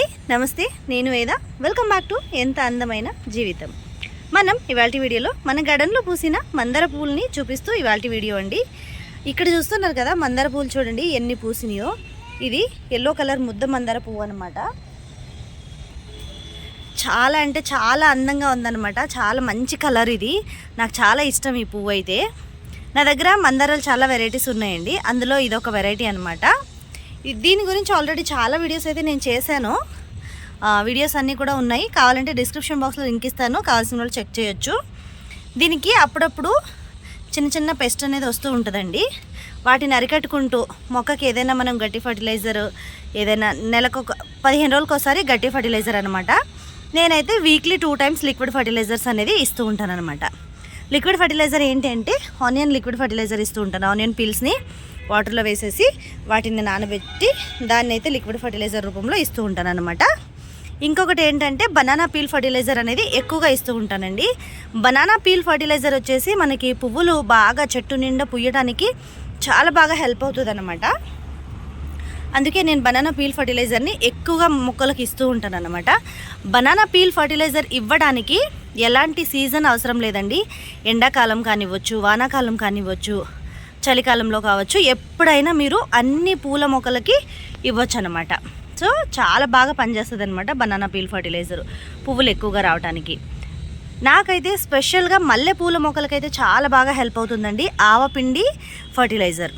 అండి. నమస్తే నేను వేద. వెల్కమ్ బ్యాక్ టు ఎంత అందమైన జీవితం. మనం ఇవాళ వీడియోలో మన గడన్లో పూసిన మందార పూలని చూపిస్తూ ఇవాళ వీడియో అండి. ఇక్కడ చూస్తున్నారు కదా మందార పూలు చూడండి ఎన్ని పూసినాయో. ఇది ఎల్లో కలర్ ముద్ద మందార పువ్వు అనమాట చాలా అంటే చాలా అందంగా ఉందన్నమాట. చాలా మంచి కలర్ ఇది. నాకు చాలా ఇష్టం ఈ పువ్వు అయితే నా దగ్గర మందారాలు చాలా వెరైటీస్ ఉన్నాయండి. అందులో ఇది ఒక వెరైటీ అనమాట దీని గురించి ఆల్రెడీ చాలా వీడియోస్ అయితే నేను చేశాను. వీడియోస్ అన్నీ కూడా ఉన్నాయి. కావాలంటే డిస్క్రిప్షన్ బాక్స్లో లింక్ ఇస్తాను. కావాల్సిన వాళ్ళు చెక్ చేయొచ్చు. దీనికి అప్పుడప్పుడు చిన్న చిన్న పెస్ట్ అనేది వస్తూ ఉంటుందండి. వాటిని అరికట్టుకుంటూ మొక్కకి ఏదైనా మనం గట్టి ఫర్టిలైజర్ ఏదైనా నెలకు ఒక పదిహేను రోజులకోసారి ఒకసారి గట్టి ఫర్టిలైజర్ అనమాట నేనైతే weekly two times liquid fertilizers అనేది ఇస్తూ ఉంటాను అనమాట లిక్విడ్ ఫర్టిలైజర్ ఏంటి అంటే ఆనియన్ లిక్విడ్ ఫర్టిలైజర్ ఇస్తూ ఉంటాను ఆనియన్ పీల్స్ని వాటర్లో వేసేసి వాటిని నానబెట్టి దాన్ని అయితే లిక్విడ్ ఫర్టిలైజర్ రూపంలో ఇస్తూ ఉంటాను అనమాట ఇంకొకటి ఏంటంటే బనానా పీల్ ఫర్టిలైజర్ అనేది ఎక్కువగా ఇస్తూ ఉంటానండి. బనానా పీల్ ఫర్టిలైజర్ వచ్చేసి మనకి పువ్వులు బాగా చెట్టు నిండా పుయ్యడానికి చాలా బాగా హెల్ప్ అవుతుంది అనమాట అందుకే నేను బనానా పీల్ ఫర్టిలైజర్ని ఎక్కువగా మొక్కలకు ఇస్తూ ఉంటాను అనమాట బనానా పీల్ ఫర్టిలైజర్ ఇవ్వడానికి ఎలాంటి సీజన్ అవసరం లేదండి. ఎండాకాలం కానివ్వచ్చు వానాకాలం కానివ్వచ్చు చలికాలంలో కావచ్చు ఎప్పుడైనా మీరు అన్ని పూల మొక్కలకి ఇవ్వచ్చు అనమాట సో చాలా బాగా పనిచేస్తుంది అనమాట బనానా పీల్ ఫర్టిలైజర్ పువ్వులు ఎక్కువగా రావడానికి నాకైతే స్పెషల్గా మల్లె పూల మొక్కలకైతే చాలా బాగా హెల్ప్ అవుతుందండి ఆవపిండి ఫర్టిలైజర్.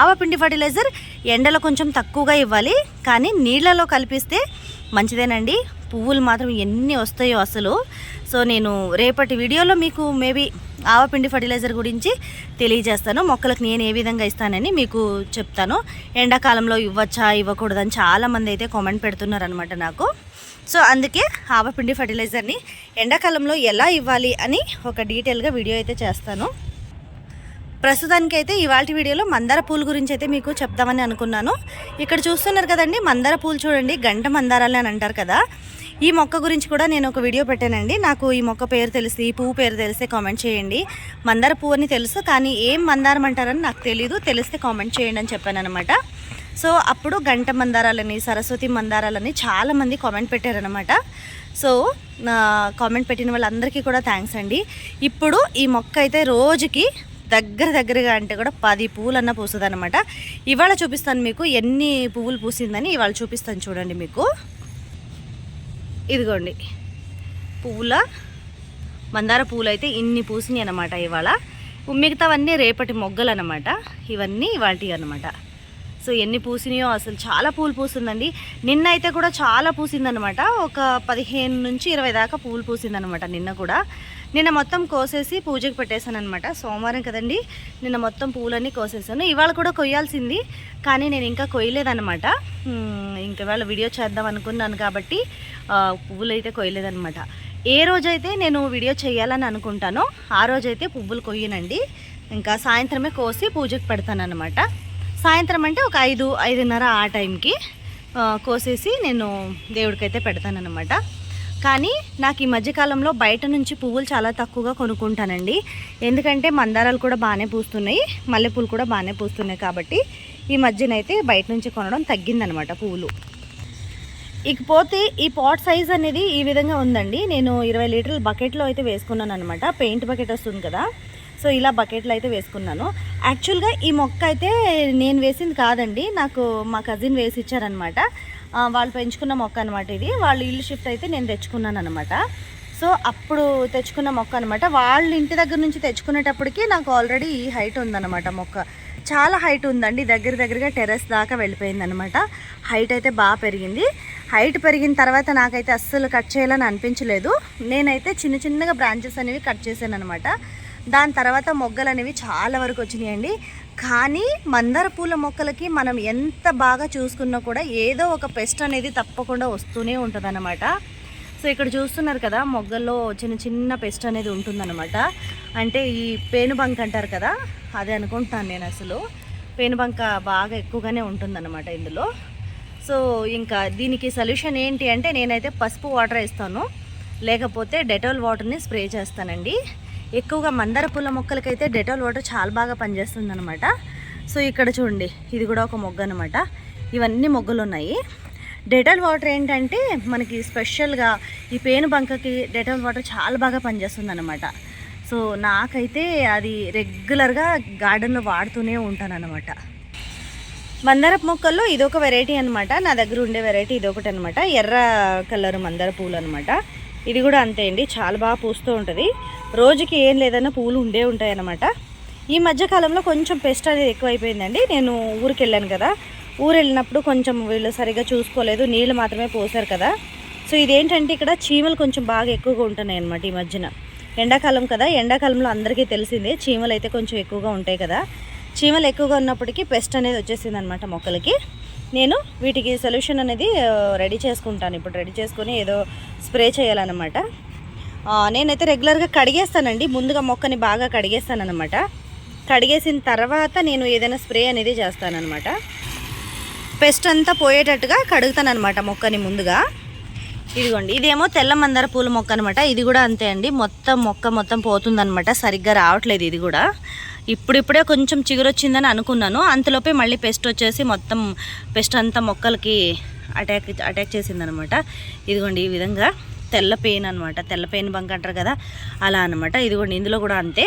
ఆవపిండి ఫర్టిలైజర్ ఎండలో కొంచెం తక్కువగా ఇవ్వాలి కానీ నీళ్ళలో కలిపిస్తే మంచిదేనండి. పువ్వులు మాత్రం ఎన్ని వస్తాయో అసలు. సో నేను రేపటి వీడియోలో మీకు మేబీ ఆవపిండి ఫర్టిలైజర్ గురించి తెలియజేస్తాను. మొక్కలకు నేను ఏ విధంగా ఇస్తానని మీకు చెప్తాను. ఎండాకాలంలో ఇవ్వచ్చా ఇవ్వకూడదని చాలామంది అయితే కామెంట్ పెడుతున్నారు అనమాట నాకు. సో అందుకే ఆవపిండి ఫర్టిలైజర్ని ఎండాకాలంలో ఎలా ఇవ్వాలి అని ఒక డీటెయిల్గా వీడియో అయితే చేస్తాను. ప్రస్తుతానికైతే ఇవాళ వీడియోలో మందార పూల గురించి అయితే మీకు చెప్దామని అనుకున్నాను. ఇక్కడ చూస్తున్నారు కదండి మందార పూలు చూడండి గంట మందారాలు అని అంటారు కదా. ఈ మొక్క గురించి కూడా నేను ఒక వీడియో పెట్టానండి. నాకు ఈ మొక్క పేరు తెలిసి ఈ పువ్వు పేరు తెలిస్తే కామెంట్ చేయండి. మందార పువ్వు అని తెలుసు కానీ ఏం మందారం అంటారని నాకు తెలీదు. తెలిస్తే కామెంట్ చేయండి అని చెప్పాను అనమాట సో అప్పుడు గంట మందారాలని సరస్వతి మందారాలని చాలామంది కామెంట్ పెట్టారనమాట సో నా కామెంట్ పెట్టిన వాళ్ళందరికీ కూడా థ్యాంక్స్ అండి. ఇప్పుడు ఈ మొక్క అయితే రోజుకి దగ్గర దగ్గరగా అంటే కూడా పది పువ్వులన్నా అన్న పూస్తుంది అనమాట ఇవాళ చూపిస్తాను మీకు ఎన్ని పువ్వులు పూసిందని ఇవాళ చూపిస్తాను చూడండి మీకు. ఇదిగోండి. పువ్వుల మందార పువ్వులు అయితే ఇన్ని పూసినాయి అనమాట ఇవాళ. మిగతావన్నీ రేపటి మొగ్గలు అనమాట ఇవన్నీ వాటి అనమాట సో ఎన్ని పూసినాయో అసలు చాలా పూలు పూసిందండి నిన్న అయితే కూడా చాలా పూసిందనమాట ఒక పదిహేను నుంచి ఇరవై దాకా పూలు పూసిందనమాట నిన్న కూడా. నిన్న మొత్తం కోసేసి పూజకి పెట్టేశాను అనమాట సోమవారం కదండి నిన్న మొత్తం పూలన్నీ కోసేసాను ఇవాళ కూడా కొయ్యాల్సింది కానీ నేను ఇంకా కొయ్యలేదనమాట ఇంక ఇవాళ వీడియో చేద్దాం అనుకున్నాను కాబట్టి పువ్వులు అయితే కొయ్యలేదనమాట ఏ రోజైతే నేను వీడియో చేయాలని అనుకుంటానో ఆ రోజైతే పువ్వులు కొయ్యనండి. ఇంకా సాయంత్రమే కోసి పూజకి పెడతానమాట సాయంత్రం అంటే ఒక ఐదు ఐదున్నర ఆ టైంకి కోసేసి నేను దేవుడికైతే పెడతానమాట కానీ నాకు ఈ మధ్యకాలంలో బయట నుంచి పువ్వులు చాలా తక్కువగా కొనుక్కుంటానండి. ఎందుకంటే మందారాలు కూడా బాగానే పూస్తున్నాయి మల్లెపూలు కూడా బాగానే పూస్తున్నాయి కాబట్టి ఈ మధ్యనైతే బయట నుంచి కొనడం తగ్గిందనమాట పువ్వులు. ఇకపోతే ఈ పాట్ సైజ్ అనేది ఈ విధంగా ఉందండి. నేను ఇరవై లీటర్ల బకెట్లో అయితే వేసుకున్నాను అనమాట పెయింట్ బకెట్ వస్తుంది కదా సో ఇలా బకెట్లో అయితే వేసుకున్నాను. యాక్చువల్గా ఈ మొక్క అయితే నేను వేసింది కాదండి నాకు మా కజిన్ వేసి ఇచ్చారనమాట. వాళ్ళు పెంచుకున్న మొక్క అనమాట ఇది. వాళ్ళు ఇల్లు షిఫ్ట్ అయితే నేను తెచ్చుకున్నాను అనమాట సో అప్పుడు తెచ్చుకున్న మొక్క అనమాట వాళ్ళ ఇంటి దగ్గర నుంచి తెచ్చుకునేటప్పటికి నాకు ఆల్రెడీ ఈ హైట్ ఉందన్నమాట మొక్క. చాలా హైట్ ఉందండి. దగ్గర దగ్గరగా టెర్రస్ దాకా వెళ్ళిపోయింది అనమాట హైట్ అయితే బాగా పెరిగింది. హైట్ పెరిగిన తర్వాత నాకైతే అస్సలు కట్ చేయాలని అనిపించలేదు. నేనైతే చిన్న చిన్నగా బ్రాంచెస్ అనేవి కట్ చేశాను అనమాట దాని తర్వాత మొగ్గలు అనేవి చాలా వరకు వచ్చినాయండి. కానీ మందార పూల మొక్కలకి మనం ఎంత బాగా చూసుకున్నా కూడా ఏదో ఒక పెస్ట్ అనేది తప్పకుండా వస్తూనే ఉంటుందన్నమాట. సో ఇక్కడ చూస్తున్నారు కదా మొగ్గల్లో చిన్న చిన్న పెస్ట్ అనేది ఉంటుందన్నమాట. అంటే ఈ పేనుబంక అంటారు కదా అదే అనుకుంటాను నేను అసలు. పేనుబంక బాగా ఎక్కువగానే ఉంటుందన్నమాట ఇందులో. సో ఇంకా దీనికి సొల్యూషన్ ఏంటి అంటే నేనైతే పసుపు వాటర్ వేస్తాను. లేకపోతే డెటాల్ వాటర్ని స్ప్రే చేస్తానండి. ఎక్కువగా మందార పూల మొక్కలకైతే డెటాల్ వాటర్ చాలా బాగా పనిచేస్తుంది అనమాట సో ఇక్కడ చూడండి ఇది కూడా ఒక మొగ్గ అనమాట ఇవన్నీ మొగ్గలు ఉన్నాయి. డెటాల్ వాటర్ ఏంటంటే మనకి స్పెషల్గా ఈ పేను బంకకి డెటాల్ వాటర్ చాలా బాగా పనిచేస్తుంది అనమాట సో నాకైతే అది రెగ్యులర్గా గార్డెన్లో వాడుతూనే ఉంటానన్నమాట. మందారపు మొక్కల్లో ఇదొక వెరైటీ అనమాట నా దగ్గర ఉండే వెరైటీ ఇదొకటి అనమాట ఎర్ర కలర్ మందార పూలు అనమాట ఇది కూడా అంతే అండి. చాలా బాగా పూస్తూ ఉంటుంది. రోజుకి ఏం లేదన్నా పూలు ఉండే ఉంటాయి అన్నమాట ఈ మధ్యకాలంలో కొంచెం పెస్ట్ అనేది ఎక్కువైపోయిందండి. నేను ఊరికి వెళ్ళాను కదా. ఊరు వెళ్ళినప్పుడు కొంచెం వీళ్ళు సరిగ్గా చూసుకోలేదు. నీళ్ళు మాత్రమే పోసారు కదా. సో ఇదేంటంటే ఇక్కడ చీమలు కొంచెం బాగా ఎక్కువగా ఉంటున్నాయి అన్నమాట ఈ మధ్యన. ఎండాకాలం కదా. ఎండాకాలంలో అందరికీ తెలిసిందే చీమలు అయితే కొంచెం ఎక్కువగా ఉంటాయి కదా. చీమలు ఎక్కువగా ఉన్నప్పటికీ పెస్ట్ అనేది వచ్చేసింది అనమాట మొక్కలకి. నేను వీటికి సొల్యూషన్ అనేది రెడీ చేసుకుంటాను. ఇప్పుడు రెడీ చేసుకొని ఏదో స్ప్రే చేయాలన్నమాట. నేనైతే రెగ్యులర్గా కడిగేస్తానండి. ముందుగా మొక్కని బాగా కడిగేస్తానన్నమాట. కడిగేసిన తర్వాత నేను ఏదైనా స్ప్రే అనేది చేస్తానమాట పెస్ట్ అంతా పోయేటట్టుగా కడుగుతానమాట మొక్కని ముందుగా. ఇదిగోండి ఇదేమో తెల్ల మందార పూల మొక్క అనమాట ఇది కూడా అంతే అండి. మొత్తం మొక్క మొత్తం పోతుందనమాట సరిగ్గా రావట్లేదు ఇది కూడా. ఇప్పుడిప్పుడే కొంచెం చిగురొచ్చిందని అనుకున్నాను. అంతలోపే మళ్ళీ పెస్ట్ వచ్చేసి మొత్తం పెస్ట్ అంతా మొక్కలకి అటాక్ అటాక్ చేసిందనమాట. ఇదిగోండి ఈ విధంగా తెల్ల పెయిన్ అనమాట. తెల్ల పెయిన్ బంక్ అంటారు కదా అలా అనమాట. ఇదిగోండి ఇందులో కూడా అంతే.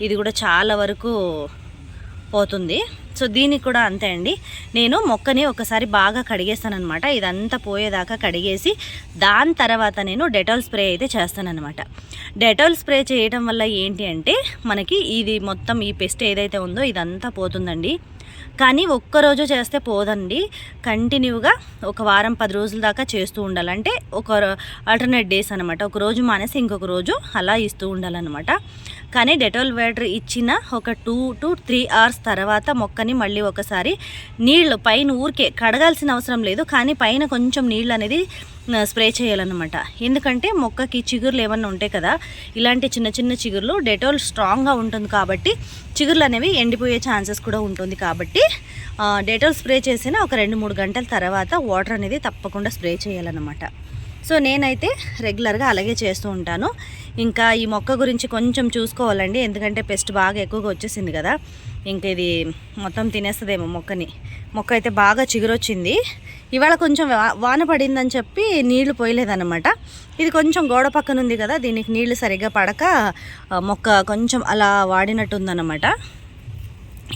ఇది కూడా చాలా వరకు పోతుంది. సో దీనికి కూడా అంతే అండి. నేను మొక్కని ఒకసారి బాగా కడిగేస్తానమాట ఇదంతా పోయేదాకా కడిగేసి దాని తర్వాత నేను డెటాల్ స్ప్రే అయితే చేస్తానన్నమాట. డెటాల్ స్ప్రే చేయడం వల్ల ఏంటి అంటే మనకి ఇది మొత్తం ఈ పెస్ట్ ఏదైతే ఉందో ఇదంతా పోతుందండి. కానీ ఒక్కరోజు చేస్తే పోదండి. కంటిన్యూగా ఒక వారం పది రోజుల దాకా చేస్తూ ఉండాలంటే ఒక ఆల్టర్నేట్ డేస్ అనమాట ఒక రోజు మానేసి ఇంకొక రోజు అలా ఇస్తూ ఉండాలన్నమాట. కానీ డెటాల్ వాటర్ ఇచ్చిన ఒక టూ టు త్రీ అవర్స్ తర్వాత మొక్కని మళ్ళీ ఒకసారి నీళ్ళు పైన ఊరికే కడగాల్సిన అవసరం లేదు. కానీ పైన కొంచెం నీళ్ళు అనేది స్ప్రే చేయాలన్నమాట. ఎందుకంటే మొక్కకి చిగుర్లు ఏమన్నా ఉంటాయి కదా ఇలాంటి చిన్న చిన్న చిగుర్లు డెటాల్ స్ట్రాంగ్గా ఉంటుంది కాబట్టి చిగుర్లు అనేవి ఎండిపోయే ఛాన్సెస్ కూడా ఉంటుంది కాబట్టి డెటాల్ స్ప్రే చేసిన ఒక రెండు మూడు గంటల తర్వాత వాటర్ అనేది తప్పకుండా స్ప్రే చేయాలన్నమాట. సో నేనైతే రెగ్యులర్గా అలాగే చేస్తూ ఉంటాను. ఇంకా ఈ మొక్క గురించి కొంచెం చూసుకోవాలండి ఎందుకంటే పెస్ట్ బాగా ఎక్కువగా వచ్చేసింది కదా. ఇంక ఇది మొత్తం తినేస్తుందేమో మొక్కని. మొక్క అయితే బాగా చిగురొచ్చింది. ఇవాళ కొంచెం వాన పడిందని చెప్పి నీళ్ళు పోయలేదన్నమాట. ఇది కొంచెం గోడ పక్కన ఉంది కదా దీనికి నీళ్ళు సరిగ్గా పడక మొక్క కొంచెం అలా వాడినట్టుందన్నమాట.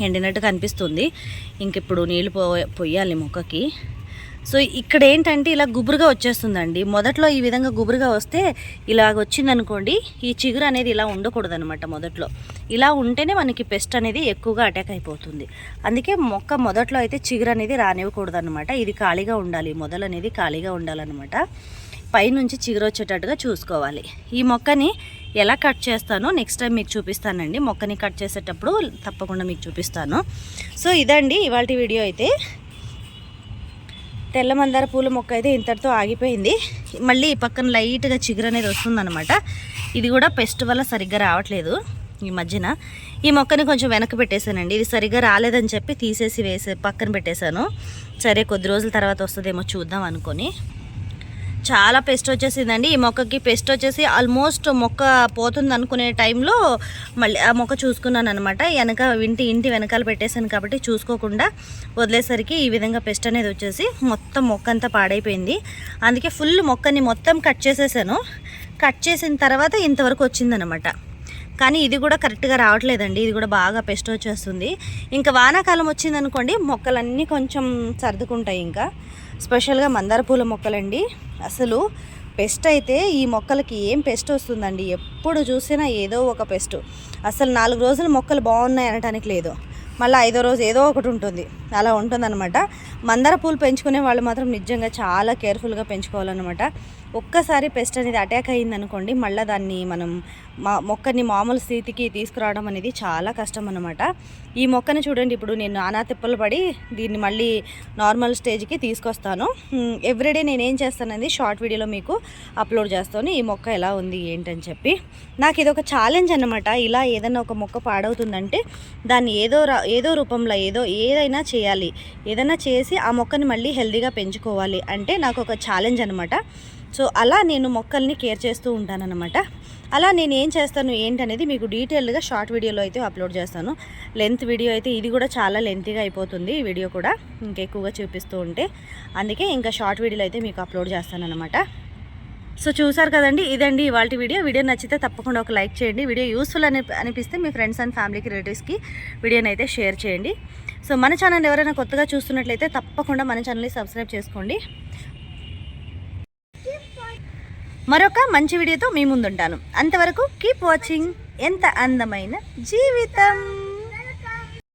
ఎండినట్టు కనిపిస్తుంది. ఇంక ఇప్పుడు నీళ్ళు పో పొయ్యాలి మొక్కకి. సో ఇక్కడ ఏంటంటే ఇలా గుబురుగా వచ్చేస్తుందండి. మొదట్లో ఈ విధంగా గుబురుగా వస్తే ఇలాగ వచ్చిందనుకోండి ఈ చిగురు అనేది ఇలా ఉండకూడదు అనమాట మొదట్లో. ఇలా ఉంటేనే మనకి పెస్ట్ అనేది ఎక్కువగా అటాక్ అయిపోతుంది. అందుకే మొక్క మొదట్లో అయితే చిగురు అనేది రానివ్వకూడదు అనమాట ఇది ఖాళీగా ఉండాలి మొదలు అనేది ఖాళీగా ఉండాలన్నమాట. పైనుంచి చిగురు వచ్చేటట్టుగా చూసుకోవాలి. ఈ మొక్కని ఎలా కట్ చేస్తానో నెక్స్ట్ టైం మీకు చూపిస్తానండి. మొక్కని కట్ చేసేటప్పుడు తప్పకుండా మీకు చూపిస్తాను. సో ఇదండి ఇవాళ వీడియో అయితే. తెల్ల మందార పూల మొక్క అయితే ఇంతటితో ఆగిపోయింది. మళ్ళీ ఈ పక్కన లైట్గా చిగురు అనేది వస్తుందన్నమాట. ఇది కూడా పెస్ట్ వల్ల సరిగ్గా రావట్లేదు ఈ మధ్యన. ఈ మొక్కని కొంచెం వెనక్కి పెట్టేశానండి. ఇది సరిగ్గా రాలేదని చెప్పి తీసేసి వేసే పక్కన పెట్టేశాను. సరే కొద్ది రోజుల తర్వాత వస్తుందేమో చూద్దాం అనుకొని. చాలా పెస్ట్ వచ్చేసిందండి. ఈ మొక్కకి పెస్ట్ వచ్చేసి ఆల్మోస్ట్ మొక్క పోతుంది అనుకునే టైంలో మళ్ళీ ఆ మొక్క చూసుకున్నాను అనమాట వెనక ఇంటి ఇంటి వెనకాల పెట్టేశాను కాబట్టి చూసుకోకుండా వదిలేసరికి ఈ విధంగా పెస్ట్ అనేది వచ్చేసి మొత్తం మొక్క అంతా పాడైపోయింది. అందుకే ఫుల్ మొక్కని మొత్తం కట్ చేసేసాను. కట్ చేసిన తర్వాత ఇంతవరకు వచ్చిందనమాట కానీ ఇది కూడా కరెక్ట్గా రావట్లేదండి. ఇది కూడా బాగా పెస్ట్ వచ్చేస్తుంది. ఇంకా వానాకాలం వచ్చిందనుకోండి మొక్కలన్నీ కొంచెం సర్దుకుంటాయి ఇంకా. స్పెషల్గా మందార పూల మొక్కలండి. అసలు పెస్ట్ అయితే ఈ మొక్కలకి ఏం పెస్ట్ వస్తుందండి? ఎప్పుడు చూసినా ఏదో ఒక పెస్ట్. అసలు నాలుగు రోజులు మొక్కలు బాగున్నాయి అనడానికి లేదు. మళ్ళీ ఐదో రోజు ఏదో ఒకటి ఉంటుంది. అలా ఉంటుందన్నమాట. మందార పూలు పెంచుకునే వాళ్ళు మాత్రం నిజంగా చాలా కేర్ఫుల్గా పెంచుకోవాలన్నమాట. ఒక్కసారి పెస్ట్ అనేది అటాక్ అయ్యింది అనుకోండి మళ్ళీ దాన్ని మనం మా మొక్కని మామూలు స్థితికి తీసుకురావడం అనేది చాలా కష్టం అనమాట ఈ మొక్కని చూడండి ఇప్పుడు నేను నానా తిప్పలు పడి దీన్ని మళ్ళీ నార్మల్ స్టేజ్కి తీసుకొస్తాను. ఎవ్రీడే నేను ఏం చేస్తానని షార్ట్ వీడియోలో మీకు అప్లోడ్ చేస్తాను ఈ మొక్క ఎలా ఉంది ఏంటని చెప్పి. నాకు ఇది ఒక ఛాలెంజ్ అన్నమాట. ఇలా ఏదైనా ఒక మొక్క పాడవుతుందంటే దాన్ని ఏదో రా- ఏదో రూపంలో ఏదో ఏదైనా చేయాలి. ఏదైనా చేసి ఆ మొక్కని మళ్ళీ హెల్దీగా పెంచుకోవాలి అంటే నాకు ఒక ఛాలెంజ్ అనమాట సో అలా నేను మొక్కల్ని కేర్ చేస్తూ ఉంటానన్నమాట. అలా నేను ఏం చేస్తాను ఏంటనేది మీకు డీటెయిల్డ్గా షార్ట్ వీడియోలో అయితే అప్లోడ్ చేస్తాను. లెంత్ వీడియో అయితే ఇది కూడా చాలా లెంతీగా అయిపోతుంది ఈ వీడియో కూడా ఇంకెక్కువగా చూపిస్తూ ఉంటే. అందుకే ఇంకా షార్ట్ వీడియోలో అయితే మీకు అప్లోడ్ చేస్తాను అనమాట సో చూసారు కదండి ఇదండి ఇవాళ వీడియో. వీడియో నచ్చితే తప్పకుండా ఒక లైక్ చేయండి. వీడియో యూస్ఫుల్ అని అనిపిస్తే మీ ఫ్రెండ్స్ అండ్ ఫ్యామిలీకి రిలేటివ్స్కి వీడియోని అయితే షేర్ చేయండి. సో మన ఛానల్ ఎవరైనా కొత్తగా చూస్తున్నట్లయితే తప్పకుండా మన ఛానల్ని సబ్స్క్రైబ్ చేసుకోండి. మరొక మంచి వీడియోతో మీ ముందుంటాను. అంతవరకు కీప్ వాచింగ్ ఎంత అందమైన జీవితం.